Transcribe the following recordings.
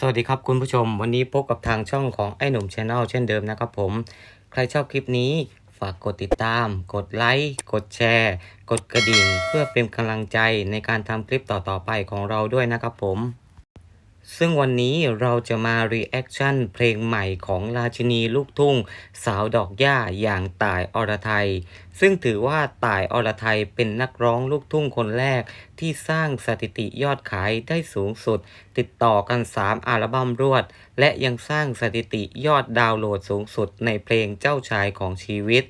สวัสดีครับคุณผู้ชม วันนี้พบกับทางช่องของไอ้หนุ่มชาแนลเช่นเดิมนะครับผม ใครชอบคลิปนี้ฝากกดติดตาม กดไลค์กดแชร์ กดกระดิ่ง เพื่อเป็นกำลังใจในการทำคลิปต่อๆไปของเราด้วยนะครับผม ซึ่งวันนี้เราจะมารีแอคชั่นเพลงใหม่ของราชินีลูกทุ่ง สาวดอกหญ้าอย่างต่ายอรไทย ซึ่งถือว่าต่ายอรไทยเป็นนักร้องลูกทุ่งคนแรก ที่สร้างสถิติยอดขายได้สูงสุด ติดต่อกัน 3 อัลบั้มรวด และยังสร้างสถิติยอดดาวน์โหลดสูงสุดในเพลงเจ้าชายของชีวิต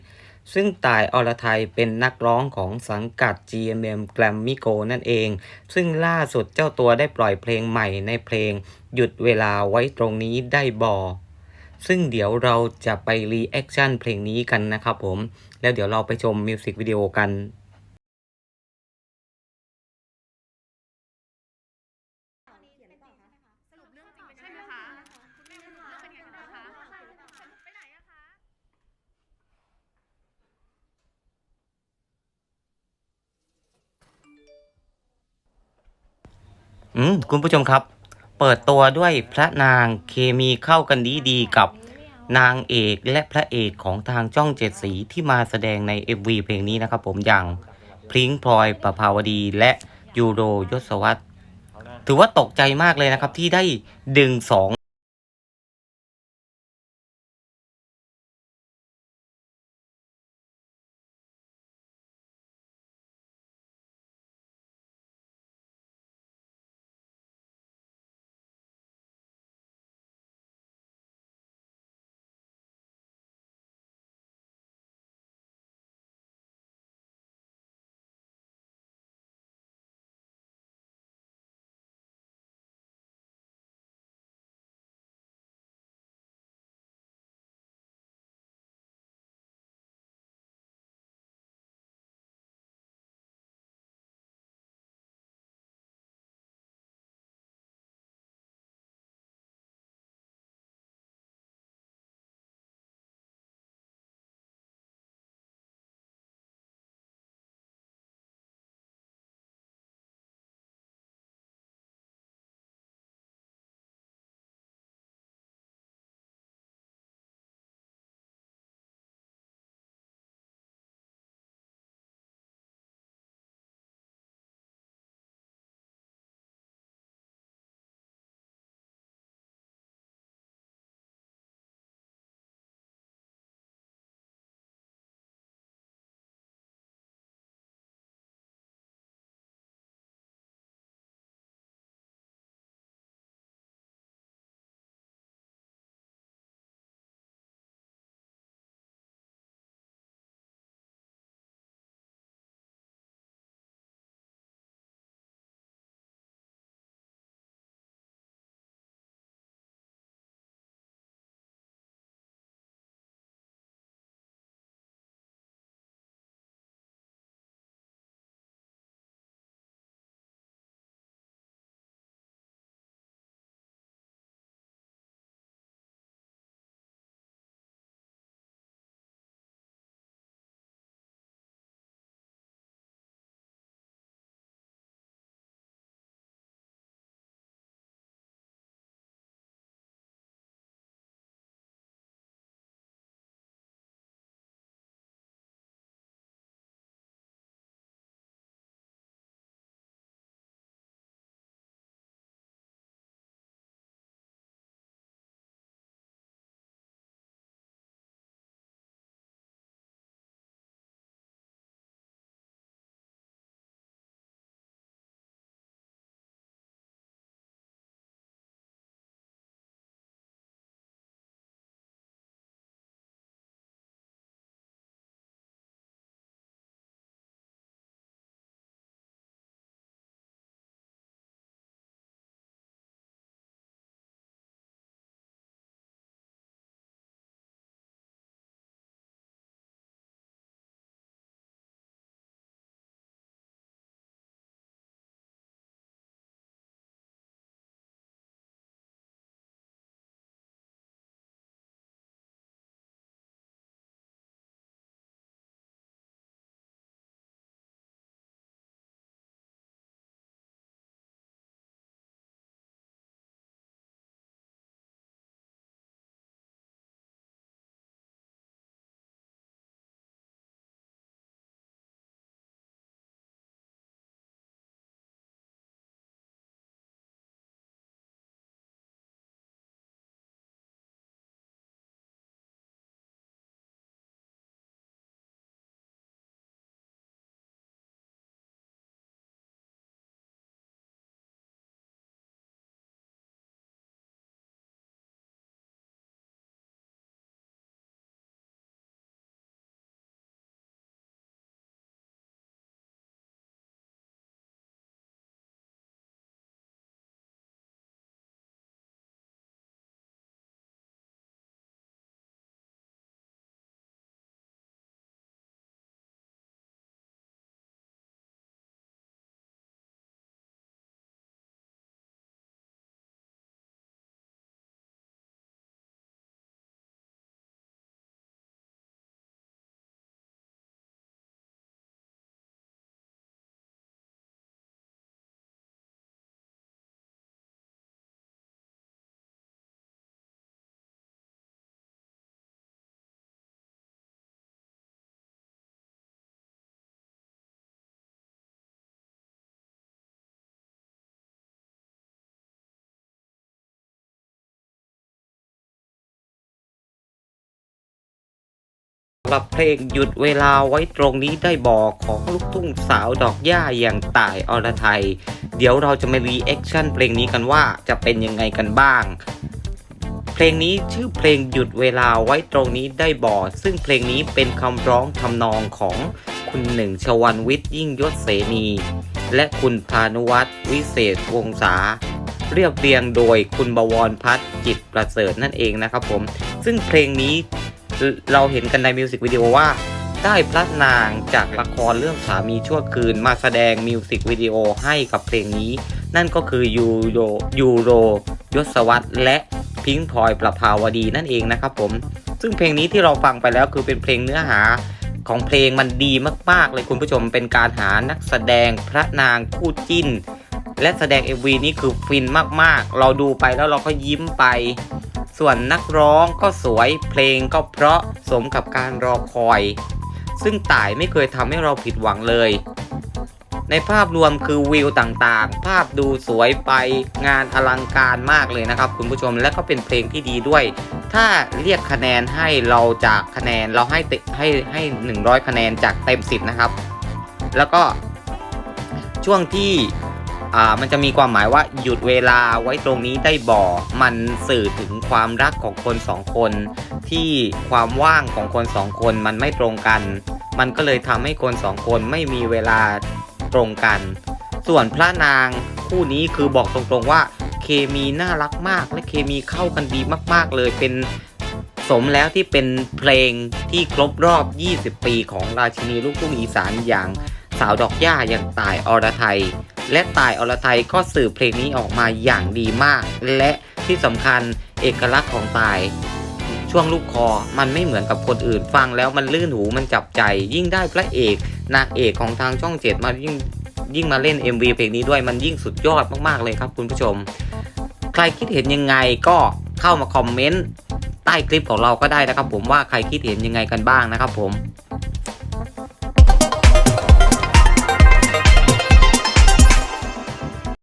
ซึ่งต่ายอรไทยเป็นนักร้องของสังกัด GMM Grammy Go นั่นเอง ซึ่งล่าสุดเจ้าตัวได้ปล่อยเพลงใหม่ในเพลง หยุดเวลาไว้ตรงนี้ได้บอซึ่งเดี๋ยวเราจะไปรีแอคชั่นเพลงนี้กันนะครับผม แล้วเดี๋ยวเราไปชมมิวสิกวิดีโอกัน อืมคุณผู้ชมครับ เปิดตัวด้วยพระนางเคมีเข้ากันดีดีกับนางเอกและพระเอกของทางจ้องเจ็ดสีที่มาแสดงใน MV เพลงนี้นะครับผมอย่างพริ้งพลอยประภาวดีและยูโรยศวัตรถือว่าตกใจมากเลยนะครับที่ได้ดึงสองำหรับเพลงหยุดเวลาไว้ตรงนี้ได้บอกของลูกทุ่งสาวดอกหญ้าอย่างต่ายอรไทย เดี๋ยวเราจะมารีแอคชั่นเพลงนี้กันว่าจะเป็นยังไงกันบ้าง เพลงนี้ชื่อเพลงหยุดเวลาไว้ตรงนี้ได้บอกซึ่งเพลงนี้เป็นคำร้องทำนองของคุณหนึ่งชวันวิทย์ยิ่งยศเสนี และคุณพานุวัฒน์วิเศษวงศาเรียบเรียงโดยคุณบวรพัฒน์จิตประเสริฐนั่นเองนะครับผม ซึ่งเพลงนี้ เราเห็นกันในมิวสิกวิดีโอว่า ได้พระนางจากละครเรื่องสามีชั่วคืนมาแสดงมิวสิกวิดีโอให้กับเพลงนี้ นั่นก็คือยูโรยูโรยศวัตรและพิงค์พลอยประภาวดีนั่นเองนะครับผม ซึ่งเพลงนี้ที่เราฟังไปแล้วคือเป็นเพลงเนื้อหาของเพลงมันดีมาก ๆ เลยคุณผู้ชมเป็นการหานักแสดงพระนางคู่จิ้น และแสดง MV นี่คือฟินมาก ๆ เราดูไปแล้วเราก็ยิ้มไป ส่วนนักร้องก็สวยเพลงก็เพราะสมกับการรอคอย ซึ่งต่ายไม่เคยทำให้เราผิดหวังเลย ในภาพรวมคือวิวต่างๆ ภาพดูสวยไปงานอลังการมากเลยนะครับ คุณผู้ชมและก็เป็นเพลงที่ดีด้วย ถ้าเรียกคะแนนให้เราจากคะแนนเราให้ให้ให้ 100 คะแนนจากเต็ม 10 นะครับ แล้วก็ช่วงที่ อ่ามันจะมีความหมายว่าหยุดเวลาไว้ตรงนี้ได้บ่อ มันสื่อถึงความรักของคนสองคน ที่ความว่างของคนสองคนมันไม่ตรงกัน มันก็เลยทำให้คนสองคนไม่มีเวลาตรงกัน ส่วนพระนางคู่นี้คือบอกตรงๆว่า เคมีน่ารักมากและเคมีเข้ากันดีมาก ๆเลยเป็นสมแล้วที่เป็นเพลงที่ครบรอบ 20 ปีของราชินีลูกทุ่งอีสานอย่าง สาวดอกหญ้าอย่างต่ายอรไทย และต่ายอรไทยก็สื่อเพลงนี้ออกมาอย่างดีมาก และที่สำคัญเอกลักษณ์ของต่าย ช่วงลูกคอมันไม่เหมือนกับคนอื่นฟังแล้วมันลื่นหูมันจับใจ ยิ่งได้พระเอกนางเอกของทางช่องเจ็ดมายิ่งยิ่งมาเล่น MV เพลงนี้ด้วยมันยิ่งสุดยอดมากๆเลยครับคุณผู้ชม ใครคิดเห็นยังไงก็เข้ามาคอมเมนต์ใต้คลิปของเราก็ได้นะครับ ผมว่าใครคิดเห็นยังไงกันบ้างนะครับผม